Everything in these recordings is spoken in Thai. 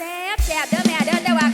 Você yeah, pedra, merda, eu acredito.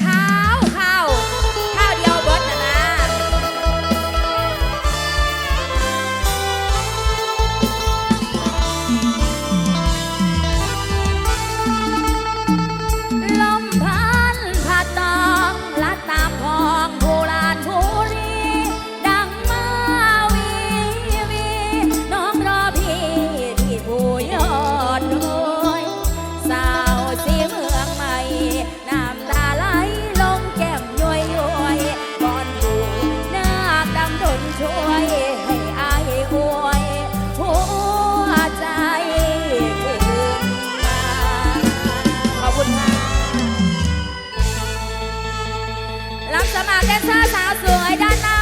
รับสมัครแดนเซอร์สาวสวยด้านหน้า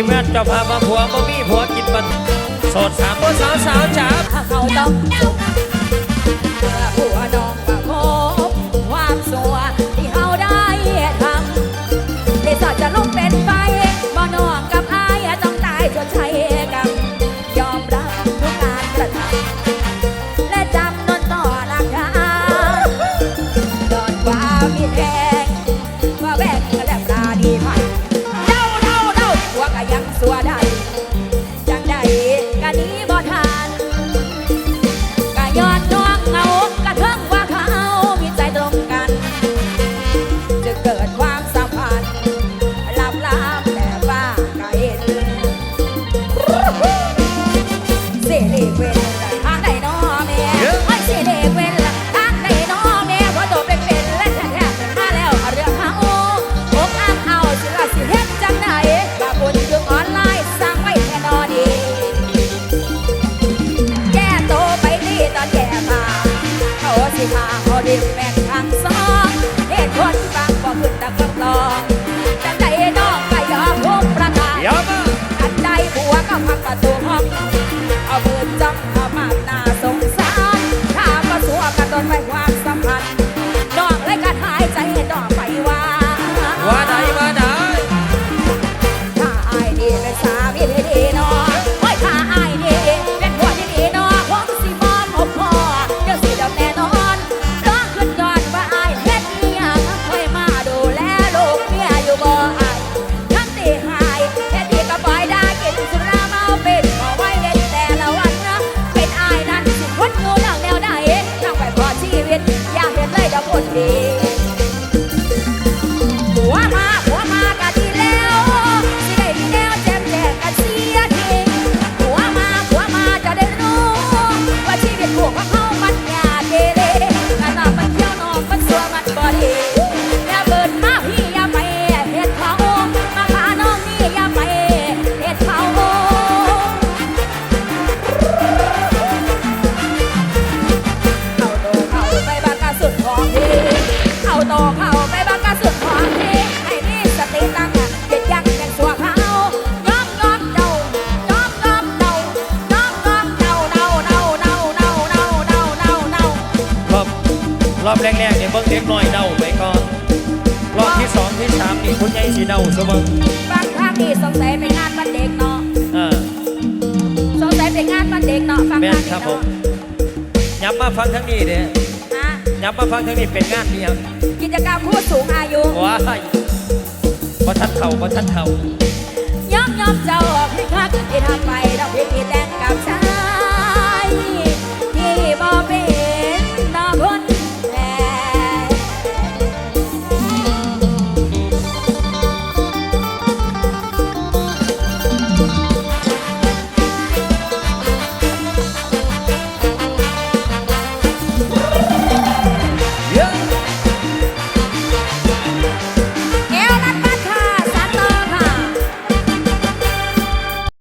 ทีมงานเจ้าภาพมาผัวบ่มีผัวกินบันโสดสามโอ้สาวสาวจ๋าถ้าเขาต้องผัวน้องประพวามสัวที่เขาได้ทำได้สอดจะลุกเป็นไฟบ่น้องกับอายต้งตายจนใช้กรรยอมรับทุกการกระทำและจำนนต่อหลักฐานดอนวามีแท้ ครันี้บผมเนาะยับมาฟังทั้งนี้เด้ฮะยับมาฟังทั้งนี้เป็นงานนี่ครับกิจกรรมผู้สูงอายุว้ายบ่ทันเข่าบ่ทันเข่าย้อมย้อมเจ้า